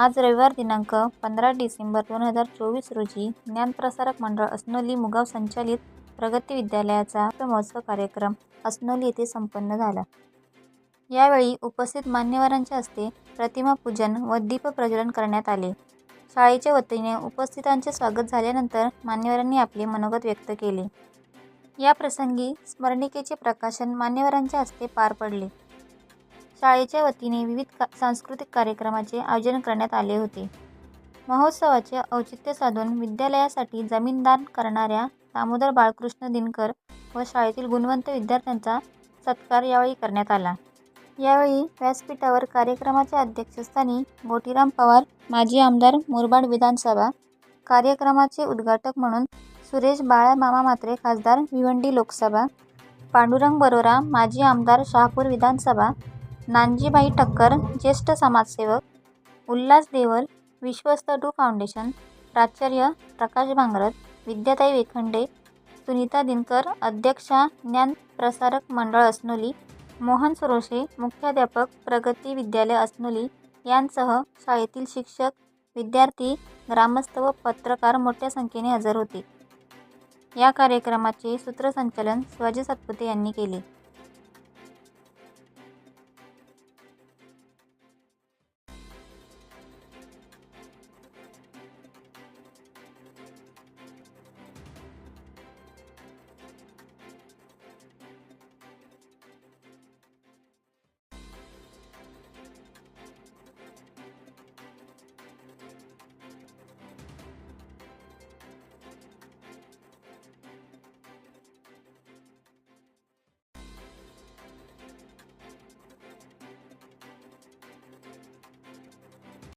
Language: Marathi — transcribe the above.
आज रविवार दिनांक पंधरा डिसेंबर दोन हजार चोवीस रोजी ज्ञानप्रसारक मंडळ अस्नोली मुगाव संचालित प्रगती विद्यालयाचा महोत्सव कार्यक्रम अस्नोली येथे संपन्न झाला. यावेळी उपस्थित मान्यवरांच्या हस्ते प्रतिमापूजन व दीप प्रज्वलन करण्यात आले. शाळेच्या वतीने उपस्थितांचे स्वागत झाल्यानंतर मान्यवरांनी आपले मनोगत व्यक्त केले. या प्रसंगी स्मरणिकेचे प्रकाशन मान्यवरांच्या हस्ते पार पडले. शाळेच्या वतीने विविध का सांस्कृतिक कार्यक्रमाचे आयोजन करण्यात आले होते. महोत्सवाचे औचित्य साधून विद्यालयासाठी जमीन दान करणाऱ्या दामोदर बाळकृष्ण दिनकर व शाळेतील गुणवंत विद्यार्थ्यांचा सत्कार यावेळी करण्यात आला. यावेळी व्यासपीठावर कार्यक्रमाच्या अध्यक्षस्थानी गोटीराम पवार माजी आमदार मुरबाड विधानसभा कार्यक्रमाचे उद्घाटक म्हणून सुरेश बाळा मामा म्हात्रे खासदार भिवंडी लोकसभा पांडुरंग बरोरा माजी आमदार शहापूर विधानसभा नानजीबाई ठक्कर ज्येष्ठ समाजसेवक उल्हास देवल विश्वस्त टू फाउंडेशन प्राचार्य प्रकाश भांगरत विद्याताई वेखंडे सुनीता दिनकर अध्यक्षा ज्ञान प्रसारक मंडळ अस्नोली मोहन सुरोशे मुख्याध्यापक प्रगती विद्यालय अस्नोली यांसह शाळेतील शिक्षक विद्यार्थी ग्रामस्थ व पत्रकार मोठ्या संख्येने हजर होते. या कार्यक्रमाचे सूत्रसंचालन शिवाजी सातपुते यांनी केले.